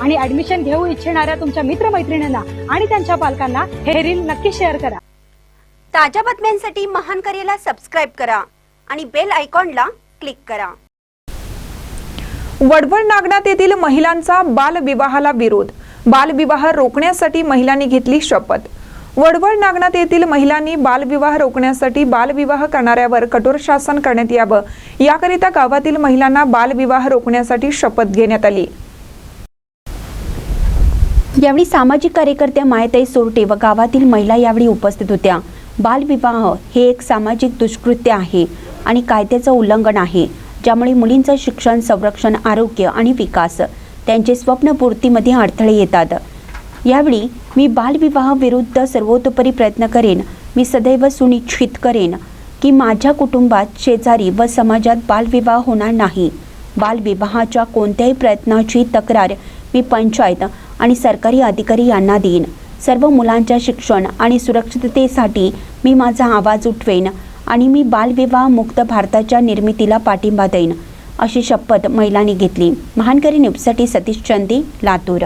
आणि ऍडमिशन घेऊ इच्छिणाऱ्या तुमच्या मित्रमैत्रिणींना आणि त्यांच्या पालकांना हे रील नक्की शेअर करा. ताज्या बातम्यांसाठी महान करेला सबस्क्राईब करा आणि बेल आयकॉनला क्लिक करा. वडवळ नागनाथ येथील महिलांचा बालविवाहाला विरोध. बालविवाह रोखण्यासाठी महिलांनी घेतली शपथ. वडवळ नागनाथ येथील महिलांनी बालविवाह रोखण्यासाठी बालविवाह करणाऱ्यावर कठोर शासन करण्यात यावं. याकरिता गावातील महिलांना बालविवाह रोखण्यासाठी शपथ घेण्यात आली. यावेळी सामाजिक कार्यकर्त्या मायताई सोरटे व गावातील महिला यावेळी उपस्थित होत्या. बालविवाह हे एक सामाजिक दुष्कृत्य आहे आणि कायद्याचं उल्लंघन आहे ज्यामुळे मुलींचं शिक्षण संरक्षण आरोग्य आणि विकास त्यांचे स्वप्नपूर्तीमध्ये अडथळे येतात. यावेळी मी बालविवाह विरुद्ध सर्वोतोपरी प्रयत्न करेन मी सदैव सुनिश्चित करेन की माझ्या कुटुंबात शेजारी व समाजात बालविवाह होणार नाही. बालविवाहाच्या कोणत्याही प्रयत्नाची तक्रार मी पंचायत आणि सरकारी अधिकारी यांना देईन. सर्व मुलांच्या शिक्षण आणि सुरक्षिततेसाठी मी माझा आवाज उठवेन आणि मी बालविवाह मुक्त भारताच्या निर्मितीला पाठिंबा देईन अशी शपथ महिलांनी घेतली. महानकरी न्यूजसाठी सतीश चंदी लातूर.